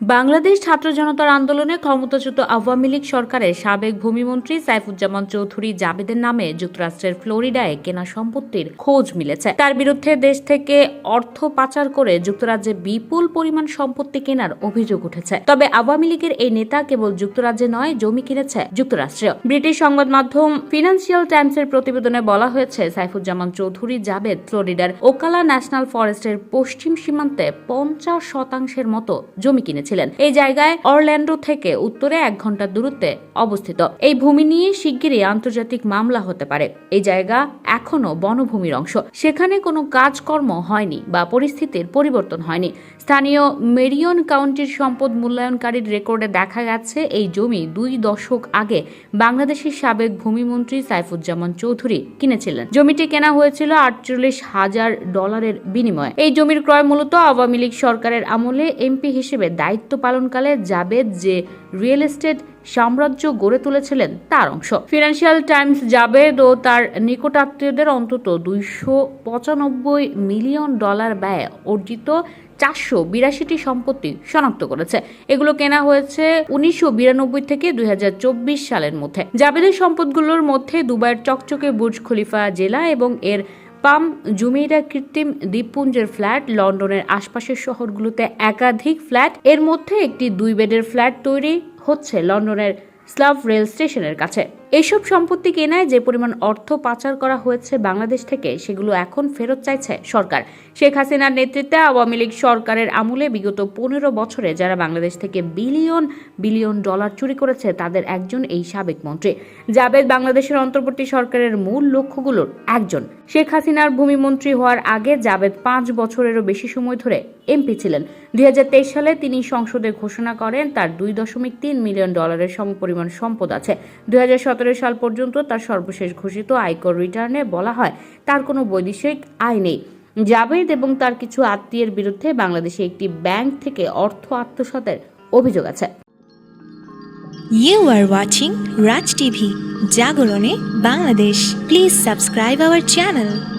বাংলাদেশ ছাত্র জনতার আন্দোলনে ক্ষমতাচ্যুত আওয়ামী লীগ সরকারের সাবেক ভূমিমন্ত্রী সাইফুজ্জামান চৌধুরী জাবেদের নামে যুক্তরাষ্ট্রের ফ্লোরিডায় কেনা সম্পত্তির খোঁজ মিলেছে। তার বিরুদ্ধে দেশ থেকে অর্থ পাচার করে যুক্তরাজ্যে বিপুল পরিমাণ সম্পত্তি কেনার অভিযোগ উঠেছে। তবে আওয়ামী লীগের এই নেতা কেবল যুক্তরাজ্যে নয়, জমি কিনেছে যুক্তরাষ্ট্রেও। ব্রিটিশ সংবাদ মাধ্যম ফিনান্সিয়াল টাইমসের প্রতিবেদনে বলা হয়েছে, সাইফুজ্জামান চৌধুরী জাবেদ ফ্লোরিডার ওকালা ন্যাশনাল ফরেস্টের পশ্চিম সীমান্তে পঞ্চাশ শতাংশের মতো জমি কিনেছিলেন এই জায়গায় অরল্যান্ডো থেকে উত্তরে এক ঘণ্টার দূরত্বে অবস্থিত। এই ভূমি নিয়ে শিগগিরই আন্তর্জাতিক মামলা হতে পারে। এই জায়গা এখনও বনভূমির অংশ। সেখানে কোনো কাজকর্ম হয়নি বা পরিস্থিতির পরিবর্তন হয়নি। স্থানীয় মেরিয়ন কাউন্টির সম্পদ মূল্যায়নকারীর রেকর্ডে দেখা গেছে, এই জমি দুই দশক আগে বাংলাদেশের সাবেক ভূমিমন্ত্রী সাইফুজ্জামান চৌধুরী কিনেছিলেন। জমিটি কেনা হয়েছিল আটচল্লিশ হাজার ডলারের বিনিময়ে। এই জমির ক্রয় মূলত আওয়ামী লীগ সরকারের আমলে এমপি হিসেবে দায়িত্ব পালনকালে জাবেদ যে রিয়েল এস্টেট সাম্রাজ্য গড়ে তুলেছিলেন, তার অংশ। ফিনান্সিয়াল টাইমস জাবেদ ও তার নিকটাত্মীয়দের অন্তত দুইশো পঁচানব্বই মিলিয়ন ডলার ব্যয়ে অর্জিত চারশো বিরাশিটি সম্পত্তি শনাক্ত করেছে। এগুলো কেনা হয়েছে উনিশশো বিরানব্বই থেকে দুই হাজার চব্বিশ সালের মধ্যে। জাবেদের সম্পদগুলোর মধ্যে দুবাইয়ের চকচকে বুর্জ খলিফা জেলা এবং এর পাম জুমেইরা কৃত্রিম দ্বীপপুঞ্জের ফ্ল্যাট, লন্ডনের আশপাশের শহরগুলোতে একাধিক ফ্ল্যাট। এর মধ্যে একটি দুই বেডের ফ্ল্যাট তৈরি হচ্ছে লন্ডনের স্লাভ রেল স্টেশনের কাছে। এসব সম্পত্তি কেনায় যে পরিমাণ অর্থ পাচার করা হয়েছে বাংলাদেশ থেকে, সেগুলো এখন ফেরত চাইছে সরকার। শেখ হাসিনার নেতৃত্বে আওয়ামী লীগ সরকারের আমলে বিগত পনেরো বছরে যারা বাংলাদেশ থেকে বিলিয়ন বিলিয়ন ডলার চুরি করেছে, তাদের একজন এই সাবেক মন্ত্রী। জাবেদ বাংলাদেশের অন্তর্বর্তী সরকারের মূল লক্ষ্যগুলোর একজন। শেখ হাসিনার ভূমিমন্ত্রী হওয়ার আগে জাবেদ পাঁচ বছরেরও বেশি সময় ধরে এমপি ছিলেন। দুই হাজার তেইশ সালে তিনি সংসদে ঘোষণা করেন, তার দুই দশমিক তিন মিলিয়ন ডলারের সমপরিমাণ সম্পদ আছে। দুই হাজার সাল পর্যন্ত তার সর্বশেষ ঘোষিত আয়কর রিটার্নে বলা হয়, তার কোনো বৈদেশিক আয় নেই। জাবেদ এবং তার কিছু আত্মীয়ের বিরুদ্ধে বাংলাদেশে একটি ব্যাংক থেকে অর্থ আত্মসাতের অভিযোগ আছে। You are watching Raj TV জাগরণে Bangladesh please subscribe our channel.